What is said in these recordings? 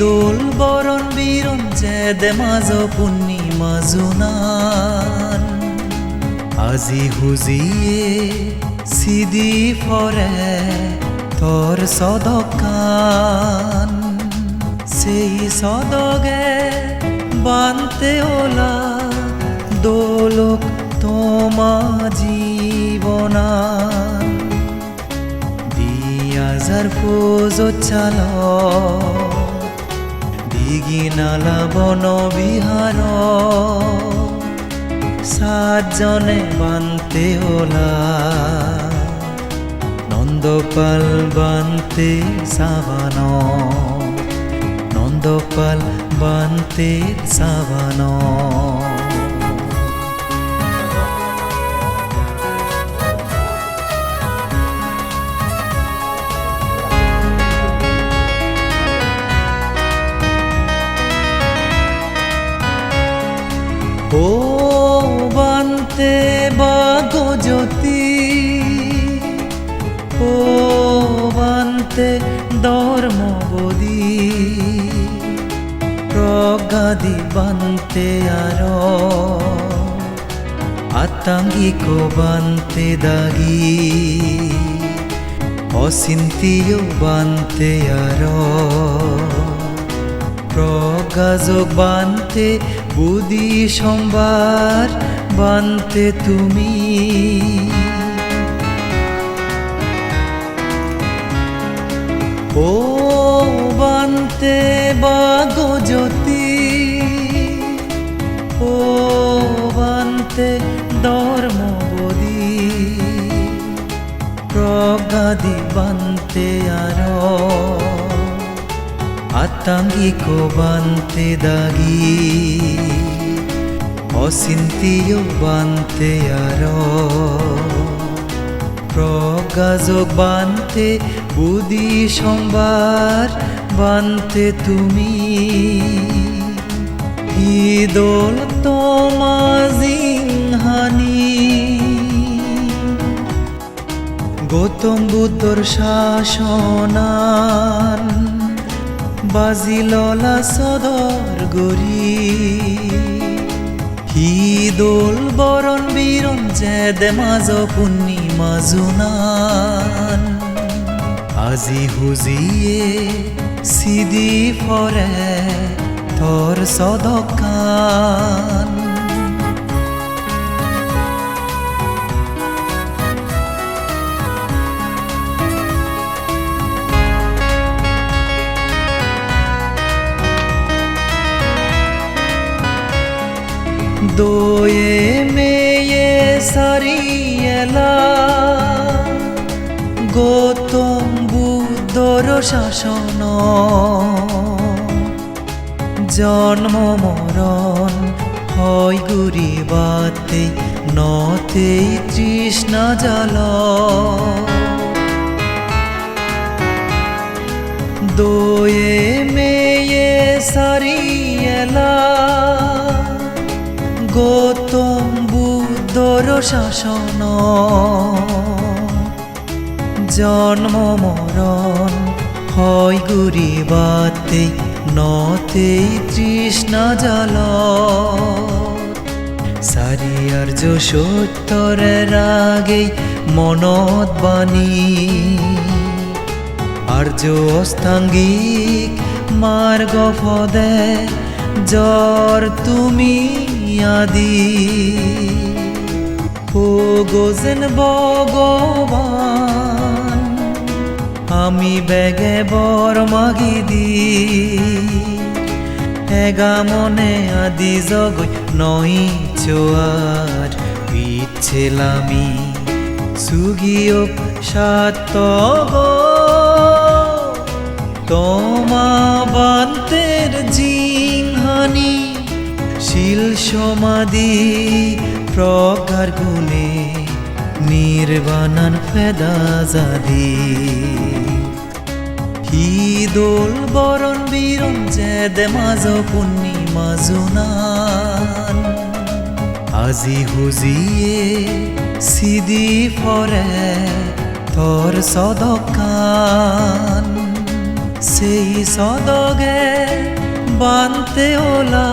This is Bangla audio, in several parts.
দোল বরণ বীরণ জেদ মাজ পূর্ণিমা জোনান। আজি হুজিয়ে সিদি ফরে তোর সদকান। সেই সদগে বানতে ওলা দোলক তোমা জীবনান দিয়াজার ফোজত চাল দিগিনালা বন বিহার। সাতজনে বানতে ওলা। নন্দপাল বানতে সাবান। নন্দপাল বানতে সাবান। বানতে বাগো জ্যোতি। ও বানতে ধর্মবদি প্রগাদি বানতে আর। আতাঙ্গিক বানতে দাগি। অচিন্তিও বানতে আর। প্রগাজক বানতে বুদি সোমবার বানতে তুমি। ও বানতে বাগো জ্যোতি, ও বানতে ধর্মবদি প্রগাদি বানতে আর। আতাঙ্গিক বানতে দাগি। অচিন্তিও বানতে আর। প্রগাজক বানতে বুদি সোমবার বানতে তুমি। ঈদল তোমাজিংহানি গৌতম বুদ্ধর শাসনান বাজিললা সদর গরি। হিদোল বরণ বীরণ দে মাজ পূর্ণিমা জুনান আজি হুজিয়ে সিদি ফরে তোর সদকান। দোয়ে মেয়ে সারিয়েলা গৌতম বুদ্ধর শাসন জন্ম মরণ হয় গুরি বাতে নতে তৃষ্ণা জল দোয়ে মেয়ে সারিয়েলা গৌতম বুদ্ধর শাসন। জন্ম মরণ হয় গুরি বাতে নতে তৃষ্ণা জল সারিয়ার্য সত্যরের আগে মনত বাণী। আর্য অস্তাঙ্গিক মার্গ পদে জ্বর তুমি আদি ও গোজেন ভগবান, আমি বেগে বর মাগি দি। এগা মনে আদি জগই নই চোয়ার পিছেলামি সুগিও সাত তোমা বান্তের জিংহানি শিল সমাধি, প্রকার গুণে নির্বাণান ফেদা জাদি। হিদোল বরণ বীরণ জেদ মাজ পূর্ণিমা জোনান। আজি হুজিয়ে সিদি ফরে তোর সদকান। সেই সদগে বানতে ওলা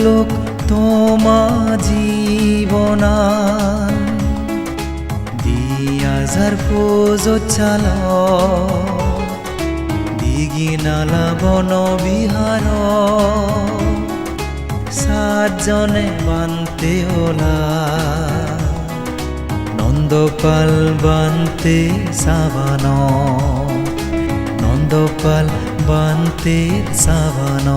দোলক তোমা জীবনান দিয়াজার পোজো চাল। দিগিনালা বন বিহার। সাতজনে বানতে ওলা। নন্দপাল বানতে সাবান। নন্দপাল বানতে সাবান।